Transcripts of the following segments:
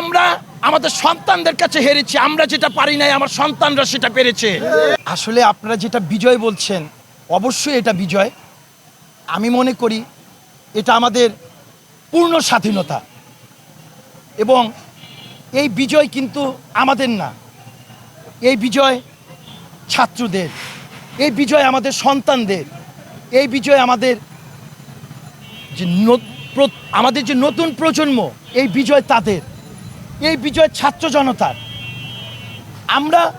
আমরা আমাদের সন্তানদের কাছে হেরেছি, আমরা যেটা পারি নাই, আমার সন্তানরা সেটা পেরেছে। আসলে আপনারা যেটা বিজয় বলছেন, অবশ্যই এটা বিজয়। আমি মনে করি এটা আমাদের পূর্ণ স্বাধীনতা। এবং এই বিজয় কিন্তু আমাদের না, এই বিজয় ছাত্রদের, এই বিজয় আমাদের সন্তানদের, এই বিজয় আমাদের যে আমাদের যে নতুন প্রজন্ম, এই বিজয় তাদের। এই বিজয় ছাত্র জনতার। আমরা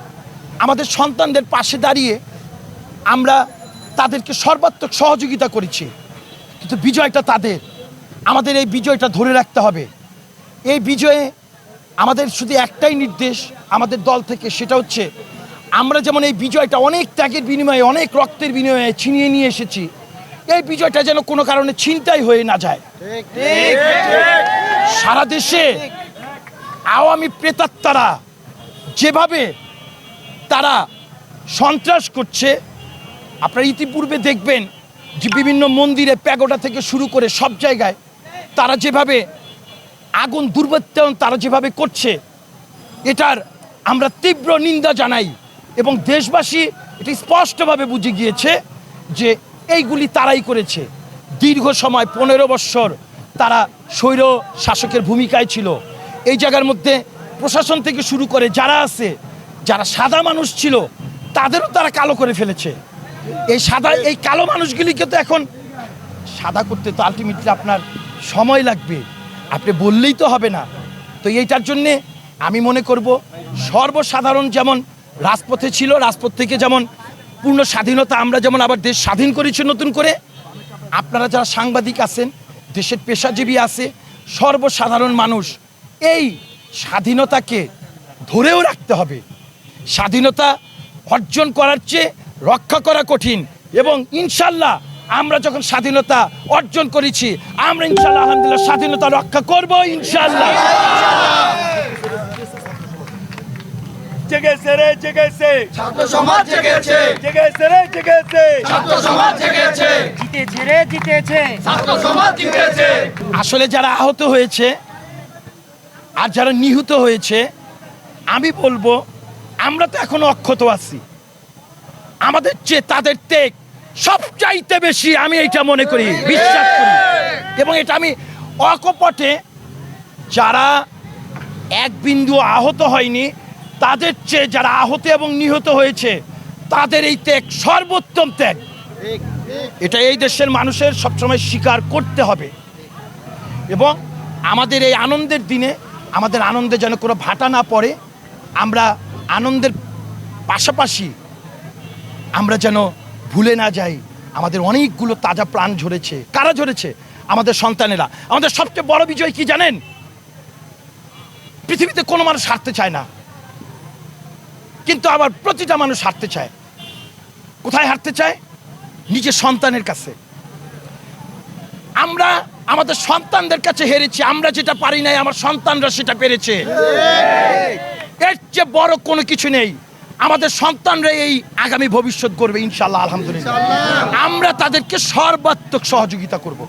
আমাদের সন্তানদের পাশে দাঁড়িয়ে আমরা তাদেরকে সর্বাত্মক সহযোগিতা করেছি। কিন্তু বিজয়টা তাদের। আমাদের এই বিজয়টা ধরে রাখতে হবে। এই বিজয়ে আমাদের শুধু একটাই নির্দেশ আমাদের দল থেকে সেটা হচ্ছে আমরা যেমন এই বিজয়টা অনেক ত্যাগের বিনিময়ে অনেক রক্তের বিনিময়ে ছিনিয়ে নিয়ে এসেছি এই বিজয়টা যেন কোনো কারণে ছিনতাই হয়ে না যায়। সারা দেশে আওয়ামী প্রেতাত্মারা যেভাবে তারা সন্ত্রাস করছে, আপনারা ইতিপূর্বে দেখবেন যে বিভিন্ন মন্দিরে প্যাগোডা থেকে শুরু করে সব জায়গায় তারা যেভাবে আগুন দুর্বৃত্তায়ন তারা যেভাবে করছে, এটার আমরা তীব্র নিন্দা জানাই এবং দেশবাসী এটি স্পষ্টভাবে বুঝে গিয়েছে যে এইগুলি তারাই করেছে। দীর্ঘ সময়, পনেরো বৎসর তারা স্বৈর শাসকের ভূমিকায় ছিল। এই জায়গার মধ্যে প্রশাসন থেকে শুরু করে যারা আছে, যারা সাদা মানুষ ছিল, তাদেরও তারা কালো করে ফেলেছে। এই সাদা, এই কালো মানুষগুলিকে তো এখন সাদা করতে তো আলটিমেটলি আপনার সময় লাগবে। আপনি বললেই তো হবে না। তো এইটার জন্যে আমি মনে করব, সর্বসাধারণ যেমন রাজপথে ছিল, রাজপথ থেকে যেমন পূর্ণ স্বাধীনতা আমরা যেমন আবার দেশ স্বাধীন করেছি নতুন করে, আপনারা যারা সাংবাদিক আছেন, দেশের পেশাজীবী আছে, সর্বসাধারণ মানুষ এই স্বাধীনতাকে ধরেও রাখতে হবে। স্বাধীনতা অর্জন করার চেয়ে রক্ষা করা কঠিন এবং ইনশাল্লাহ আমরা যখন স্বাধীনতা অর্জন করেছি আমরা ইনশাল্লাহ আলহামদুলিল্লাহ স্বাধীনতা রক্ষা করব ইনশাল্লাহ। জেগেছে রে জেগেছে। ছাত্র সমাজ জেগেছে। জেগেছে রে জেগেছে। ছাত্র সমাজ জেগেছে। জিতেছে রে জিতেছে। ছাত্র সমাজ জিতেছে। আসলে যারা আহত হয়েছে আর যারা নিহত হয়েছে, আমি বলব, আমরা তো এখন অক্ষত আছি। আমাদের চেয়ে তাদের তেক সবচাইতে বেশি আমি এটা মনে করি, বিশ্বাস করি। এবং এটা আমি অকপটে যারা এক বিন্দু আহত হয়নি, তাদের চেয়ে যারা আহত এবং নিহত হয়েছে, তাদের এই ত্যাগ সর্বোত্তম ত্যাগ। এটা এই দেশের মানুষের সবসময় স্বীকার করতে হবে। এবং আমাদের এই আনন্দের দিনে আমাদের আনন্দে যেন কোনো ভাটা না পড়ে, আমরা আনন্দের পাশাপাশি আমরা যেন ভুলে না যাই আমাদের অনেকগুলো তাজা প্রাণ ঝরেছে। কারা ঝরেছে? আমাদের সন্তানেরা। আমাদের সবচেয়ে বড় বিজয় কি জানেন? পৃথিবীতে কোনো মানুষ হারতে চায় না। কিন্তু আবার প্রতিটা মানুষ হারতে চায়। কোথায় হারতে চায়? নিজের সন্তানের কাছে। আমরা আমাদের সন্তানদের কাছে হেরেছি আমরা যেটা পারি নাই আমার সন্তানরা সেটা পেরেছে। এর চেয়ে বড় কোনো কিছু নেই। আমাদের সন্তানরা এই আগামী ভবিষ্যৎ করবে ইনশাল্লাহ আলহামদুলিল্লাহ। আমরা তাদেরকে সর্বাত্মক সহযোগিতা করব।